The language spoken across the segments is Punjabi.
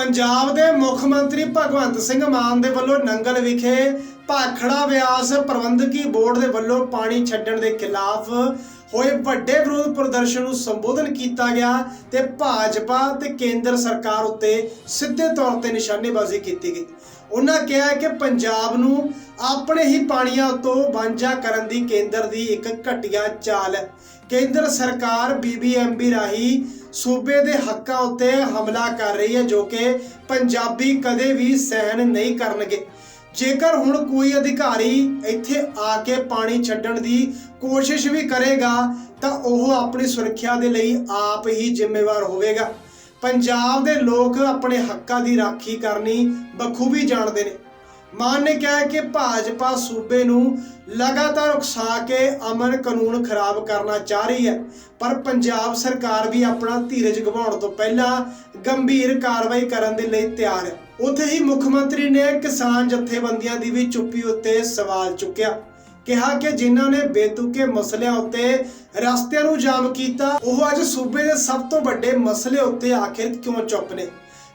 ਪੰਜਾਬ ਦੇ ਮੁੱਖ ਮੰਤਰੀ ਭਗਵੰਤ ਸਿੰਘ ਮਾਨ ਦੇ ਵੱਲੋਂ ਨੰਗਲ ਵਿਖੇ ਭਾਖੜਾ ਵਿਆਸ ਪ੍ਰਬੰਧਕੀ ਬੋਰਡ ਦੇ ਵੱਲੋਂ ਪਾਣੀ ਛੱਡਣ ਦੇ ਖਿਲਾਫ ਹੋਏ ਵੱਡੇ ਵਿਰੋਧ ਪ੍ਰਦਰਸ਼ਨ ਨੂੰ ਸੰਬੋਧਨ ਕੀਤਾ ਗਿਆ ਤੇ ਭਾਜਪਾ ਤੇ ਕੇਂਦਰ ਸਰਕਾਰ ਉੱਤੇ ਸਿੱਧੇ ਤੌਰ ਤੇ ਨਿਸ਼ਾਨੇਬਾਜ਼ੀ ਕੀਤੀ ਗਈ। ਉਹਨਾਂ ਕਿਹਾ ਕਿ ਪੰਜਾਬ ਨੂੰ ਆਪਣੇ ਹੀ ਪਾਣੀਆਂ ਤੋਂ ਵਾਂਝਾ ਕਰਨ ਦੀ ਕੇਂਦਰ ਦੀ ਇੱਕ ਘਟੀਆ ਚਾਲ ਹੈ। ਕੇਂਦਰ ਸਰਕਾਰ ਬੀਬੀਐਮਬੀ ਰਾਹੀਂ ਸੂਬੇ ਦੇ ਹੱਕਾਂ ਉੱਤੇ ਹਮਲਾ ਕਰ ਰਹੀ ਹੈ, ਜੋ ਕਿ ਪੰਜਾਬੀ ਕਦੇ ਵੀ ਸਹਿਣ ਨਹੀਂ ਕਰਨਗੇ। ਜੇਕਰ ਹੁਣ ਕੋਈ ਅਧਿਕਾਰੀ ਇੱਥੇ ਆ ਕੇ ਪਾਣੀ ਛੱਡਣ ਦੀ ਕੋਸ਼ਿਸ਼ ਵੀ ਕਰੇਗਾ, ਤਾਂ ਉਹ ਆਪਣੀ ਸੁਰੱਖਿਆ ਦੇ ਲਈ ਆਪ ਹੀ ਜ਼ਿੰਮੇਵਾਰ ਹੋਵੇਗਾ। ਪੰਜਾਬ ਦੇ ਲੋਕ ਆਪਣੇ ਹੱਕਾਂ ਦੀ ਰਾਖੀ ਕਰਨੀ ਬਖੂਬੀ ਜਾਣਦੇ ਨੇ। ਮਾਨ ਨੇ ਕਿਹਾ ਕਿ ਭਾਜਪਾ ਸੂਬੇ ਨੂੰ ਲਗਾਤਾਰ ਉਕਸਾ ਕੇ ਅਮਨ ਕਾਨੂੰਨ ਖਰਾਬ ਕਰਨਾ ਚਾਹ ਰਹੀ ਹੈ, ਪਰ ਪੰਜਾਬ ਸਰਕਾਰ ਵੀ ਆਪਣਾ ਧੀਰਜ ਗਵਾਉਣ ਤੋਂ ਪਹਿਲਾਂ ਗੰਭੀਰ ਕਾਰਵਾਈ ਕਰਨ ਦੇ ਲਈ ਤਿਆਰ ਹੈ। ਉੱਥੇ ਹੀ ਮੁੱਖ ਮੰਤਰੀ ਨੇ ਕਿਸਾਨ ਜਥੇਬੰਦੀਆਂ ਦੀ ਵੀ ਚੁੱਪੀ ਉੱਤੇ ਸਵਾਲ ਚੁੱਕਿਆ। ਕਿਹਾ ਕਿ ਜਿਨ੍ਹਾਂ ਨੇ ਬੇਤੁਕੇ ਮਸਲਿਆਂ ਉੱਤੇ ਰਸਤਿਆਂ ਨੂੰ ਜਾਮ ਕੀਤਾ, ਉਹ ਅੱਜ ਸੂਬੇ ਦੇ ਸਭ ਤੋਂ ਵੱਡੇ ਮਸਲੇ ਉੱਤੇ ਆਖਿਰ ਕਿਉਂ ਚੁੱਪ ਨੇ?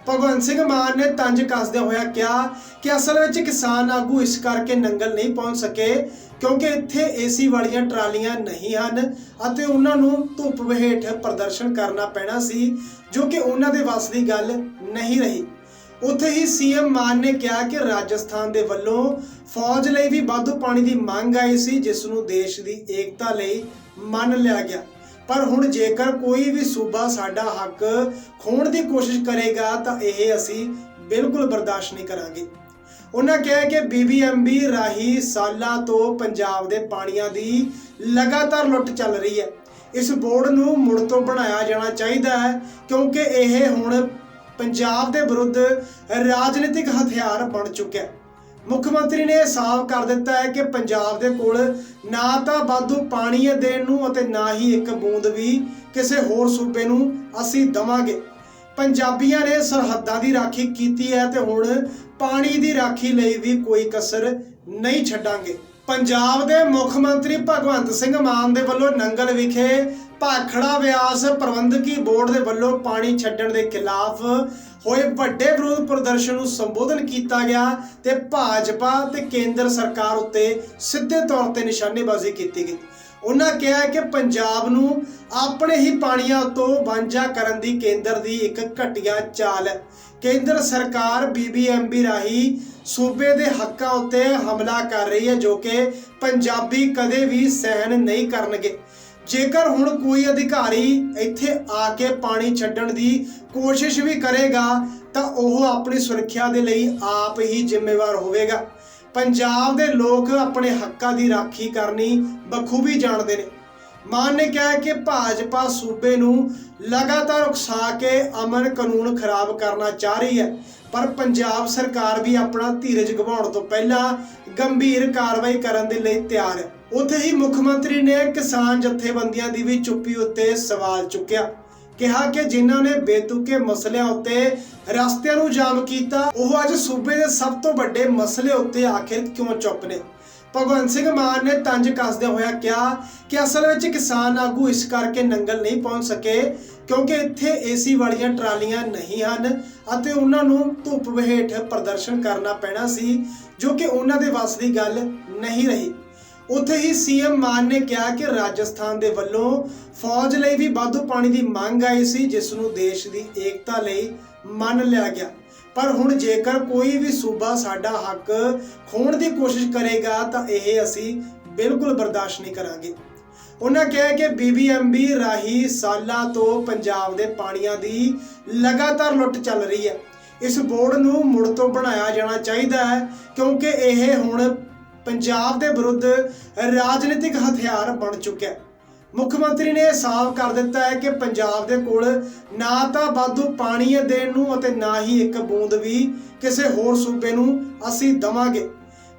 ਭਗਵੰਤ ਸਿੰਘ ਮਾਨ ਨੇ ਤੰਜ ਕੱਸਦਿਆਂ ਹੋਇਆ ਕਿਹਾ ਕਿ ਅਸਲ ਵਿੱਚ ਕਿਸਾਨ ਆਗੂ ਇਸ ਕਰਕੇ ਨੰਗਲ ਨਹੀਂ ਪਹੁੰਚ ਸਕੇ ਕਿਉਂਕਿ ਇੱਥੇ ਏਸੀ ਵਾਲੀਆਂ ਟਰਾਲੀਆਂ ਨਹੀਂ ਹਨ ਅਤੇ ਉਹਨਾਂ ਨੂੰ ਧੁੱਪ ਹੇਠ ਪ੍ਰਦਰਸ਼ਨ ਕਰਨਾ ਪੈਣਾ ਸੀ, ਜੋ ਕਿ ਉਹਨਾਂ ਦੇ ਵੱਸ ਦੀ ਗੱਲ ਨਹੀਂ ਰਹੀ। ਉੱਥੇ ਹੀ ਸੀਐਮ ਮਾਨ ਨੇ ਕਿਹਾ ਕਿ ਰਾਜਸਥਾਨ ਦੇ ਵੱਲੋਂ ਫੌਜ ਲਈ ਵੀ ਵਾਧੂ ਪਾਣੀ ਦੀ ਮੰਗ ਆਈ ਸੀ, ਜਿਸ ਨੂੰ ਦੇਸ਼ ਦੀ ਏਕਤਾ ਲਈ ਮੰਨ ਲਿਆ ਗਿਆ। ਪਰ ਹੁਣ ਜੇਕਰ ਕੋਈ ਵੀ ਸੂਬਾ ਸਾਡਾ ਹੱਕ ਖੋਣ ਦੀ ਕੋਸ਼ਿਸ਼ ਕਰੇਗਾ ਤਾਂ ਇਹ ਅਸੀਂ ਬਿਲਕੁਲ ਬਰਦਾਸ਼ਤ ਨਹੀਂ ਕਰਾਂਗੇ। ਉਹਨਾਂ ਕਿਹਾ ਕਿ ਬੀਬੀਐਮਬੀ ਰਾਹੀਂ ਸਾਲਾਂ ਤੋਂ ਪੰਜਾਬ ਦੇ ਪਾਣੀਆਂ ਦੀ ਲਗਾਤਾਰ ਲੁੱਟ ਚੱਲ ਰਹੀ ਹੈ। ਇਸ ਬੋਰਡ ਨੂੰ ਮੁੜ ਤੋਂ ਬਣਾਇਆ ਜਾਣਾ ਚਾਹੀਦਾ ਹੈ ਕਿਉਂਕਿ ਇਹ ਹੁਣ ਪੰਜਾਬ ਦੇ ਵਿਰੁੱਧ ਰਾਜਨੀਤਿਕ ਹਥਿਆਰ ਬਣ ਚੁੱਕਿਆ ਹੈ। ਮੁੱਖ ਮੰਤਰੀ ਨੇ ਸਾਫ਼ ਕਰ ਦਿੱਤਾ ਹੈ ਕਿ ਪੰਜਾਬ ਦੇ ਕੋਲ ਨਾ ਤਾਂ ਵਾਧੂ ਪਾਣੀ ਹੈ ਦੇਣ ਨੂੰ ਅਤੇ ਨਾ ਹੀ ਇੱਕ ਬੂੰਦ ਵੀ ਕਿਸੇ ਹੋਰ ਸੂਬੇ ਨੂੰ ਅਸੀਂ ਦਵਾਂਗੇ। ਪੰਜਾਬੀਆਂ ਨੇ ਸਰਹੱਦਾਂ ਦੀ ਰਾਖੀ ਕੀਤੀ ਹੈ ਤੇ ਹੁਣ ਪਾਣੀ ਦੀ ਰਾਖੀ ਲਈ ਵੀ ਕੋਈ ਕਸਰ ਨਹੀਂ ਛੱਡਾਂਗੇ। ਪੰਜਾਬ ਦੇ ਮੁੱਖ ਮੰਤਰੀ ਭਗਵੰਤ ਸਿੰਘ ਮਾਨ ਦੇ ਵੱਲੋਂ ਨੰਗਲ ਵਿਖੇ ਭਾਖੜਾ ਵਿਆਸ ਪ੍ਰਬੰਧਕੀ ਬੋਰਡ ਦੇ ਵੱਲੋਂ ਪਾਣੀ ਛੱਡਣ ਦੇ ਖਿਲਾਫ ਹੋਏ ਵੱਡੇ ਵਿਰੋਧ ਪ੍ਰਦਰਸ਼ਨ ਨੂੰ ਸੰਬੋਧਨ ਕੀਤਾ ਗਿਆ ਤੇ ਭਾਜਪਾ ਤੇ ਕੇਂਦਰ ਸਰਕਾਰ ਉੱਤੇ ਸਿੱਧੇ ਤੌਰ ਤੇ ਨਿਸ਼ਾਨੇਬਾਜ਼ੀ ਕੀਤੀ ਗਈ। ਉਹਨਾਂ ਕਿਹਾ ਕਿ ਪੰਜਾਬ ਨੂੰ ਆਪਣੇ ਹੀ ਪਾਣੀਆਂ ਤੋਂ ਵਾਂਝਾ ਕਰਨ ਦੀ ਕੇਂਦਰ ਦੀ ਇੱਕ ਘਟੀਆ ਚਾਲ ਹੈ। ਕੇਂਦਰ ਸਰਕਾਰ ਬੀਬੀਐਮਬੀ ਰਾਹੀਂ ਸੂਬੇ ਦੇ ਹੱਕਾਂ ਉੱਤੇ ਹਮਲਾ ਕਰ ਰਹੀ ਹੈ, ਜੋ ਕਿ ਪੰਜਾਬੀ ਕਦੇ ਵੀ ਸਹਿਣ ਨਹੀਂ ਕਰਨਗੇ। ਜੇਕਰ ਹੁਣ ਕੋਈ ਅਧਿਕਾਰੀ ਇੱਥੇ ਆ ਕੇ ਪਾਣੀ ਛੱਡਣ ਦੀ ਕੋਸ਼ਿਸ਼ ਵੀ ਕਰੇਗਾ, ਤਾਂ ਉਹ ਆਪਣੀ ਸੁਰੱਖਿਆ ਦੇ ਲਈ ਆਪ ਹੀ ਜ਼ਿੰਮੇਵਾਰ ਹੋਵੇਗਾ। ਪੰਜਾਬ ਦੇ ਲੋਕ ਆਪਣੇ ਹੱਕਾਂ ਦੀ ਰਾਖੀ ਕਰਨੀ ਬਖੂਬੀ ਜਾਣਦੇ ਨੇ। ਮਾਨ ਨੇ ਕਿਹਾ ਕਿ ਭਾਜਪਾ ਸੂਬੇ ਨੂੰ ਲਗਾਤਾਰ ਉਕਸਾ ਕੇ ਅਮਨ ਕਾਨੂੰਨ ਖਰਾਬ ਕਰਨਾ ਚਾਹ ਰਹੀ ਹੈ, ਪਰ ਪੰਜਾਬ ਸਰਕਾਰ ਵੀ ਆਪਣਾ ਧੀਰਜ ਗਵਾਉਣ ਤੋਂ ਪਹਿਲਾਂ ਗੰਭੀਰ ਕਾਰਵਾਈ ਕਰਨ ਦੇ ਲਈ ਤਿਆਰ ਹੈ। ਉੱਥੇ ਹੀ ਮੁੱਖ ਮੰਤਰੀ ਨੇ ਕਿਸਾਨ ਜਥੇਬੰਦੀਆਂ ਦੀ ਵੀ ਚੁੱਪੀ ਉੱਤੇ ਸਵਾਲ ਚੁੱਕਿਆ। ਕਿਹਾ ਕਿ ਜਿਨ੍ਹਾਂ ਨੇ ਬੇਤੁਕੇ ਮਸਲਿਆਂ ਉੱਤੇ ਰਸਤਿਆਂ ਨੂੰ ਜਾਮ ਕੀਤਾ, ਉਹ ਅੱਜ ਸੂਬੇ ਦੇ ਸਭ ਤੋਂ ਵੱਡੇ ਮਸਲੇ ਉੱਤੇ ਆਖਿਰ ਕਿਉਂ ਚੁੱਪ ਨੇ? ਭਗਵੰਤ ਸਿੰਘ ਮਾਨ ਨੇ ਤੰਜ ਕੱਸਦਿਆਂ ਹੋਇਆ ਕਿਹਾ ਕਿ ਅਸਲ ਵਿੱਚ ਕਿਸਾਨ ਆਗੂ ਇਸ ਕਰਕੇ ਨੰਗਲ ਨਹੀਂ ਪਹੁੰਚ ਸਕੇ ਕਿਉਂਕਿ ਇੱਥੇ ਏਸੀ ਵਾਲੀਆਂ ਟਰਾਲੀਆਂ ਨਹੀਂ ਹਨ ਅਤੇ ਉਹਨਾਂ ਨੂੰ ਧੁੱਪ ਹੇਠ ਪ੍ਰਦਰਸ਼ਨ ਕਰਨਾ ਪੈਣਾ ਸੀ, ਜੋ ਕਿ ਉਹਨਾਂ ਦੇ ਵੱਸ ਦੀ ਗੱਲ ਨਹੀਂ ਰਹੀ। ਉੱਥੇ ਹੀ ਸੀਐਮ ਮਾਨ ਨੇ ਕਿਹਾ ਕਿ ਰਾਜਸਥਾਨ ਦੇ ਵੱਲੋਂ ਫੌਜ ਲਈ ਵੀ ਵਾਧੂ ਪਾਣੀ ਦੀ ਮੰਗ ਆਈ ਸੀ, ਜਿਸ ਨੂੰ ਦੇਸ਼ ਦੀ ਏਕਤਾ ਲਈ ਮੰਨ ਲਿਆ ਗਿਆ। ਪਰ ਹੁਣ ਜੇਕਰ ਕੋਈ ਵੀ ਸੂਬਾ ਸਾਡਾ ਹੱਕ ਖੋਣ ਦੀ ਕੋਸ਼ਿਸ਼ ਕਰੇਗਾ, ਤਾਂ ਇਹ ਅਸੀਂ ਬਿਲਕੁਲ ਬਰਦਾਸ਼ਤ ਨਹੀਂ ਕਰਾਂਗੇ। ਉਹਨਾਂ ਕਿਹਾ ਕਿ ਬੀਬੀਐਮਬੀ ਰਾਹੀਂ ਸਾਲਾਂ ਤੋਂ ਪੰਜਾਬ ਦੇ ਪਾਣੀਆਂ ਦੀ ਲਗਾਤਾਰ ਲੁੱਟ ਚੱਲ ਰਹੀ ਹੈ। ਇਸ ਬੋਰਡ ਨੂੰ ਮੁੜ ਤੋਂ ਬਣਾਇਆ ਜਾਣਾ ਚਾਹੀਦਾ ਹੈ, ਕਿਉਂਕਿ ਇਹ ਹੁਣ ਪੰਜਾਬ ਦੇ ਵਿਰੁੱਧ ਰਾਜਨੀਤਿਕ ਹਥਿਆਰ ਬਣ ਚੁੱਕਿਆ ਹੈ। ਮੁੱਖ ਮੰਤਰੀ ਨੇ ਇਹ ਸਾਫ਼ ਕਰ ਦਿੱਤਾ ਹੈ ਕਿ ਪੰਜਾਬ ਦੇ ਕੋਲ ਨਾ ਤਾਂ ਵਾਧੂ ਪਾਣੀ ਹੈ ਦੇਣ ਨੂੰ ਅਤੇ ਨਾ ਹੀ ਇੱਕ ਬੂੰਦ ਵੀ ਕਿਸੇ ਹੋਰ ਸੂਬੇ ਨੂੰ ਅਸੀਂ ਦਵਾਂਗੇ।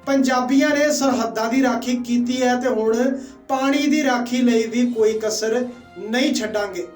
ਪੰਜਾਬੀਆਂ ਨੇ ਸਰਹੱਦਾਂ ਦੀ ਰਾਖੀ ਕੀਤੀ ਹੈ ਤੇ ਹੁਣ ਪਾਣੀ ਦੀ ਰਾਖੀ ਲਈ ਵੀ ਕੋਈ ਕਸਰ ਨਹੀਂ ਛੱਡਾਂਗੇ।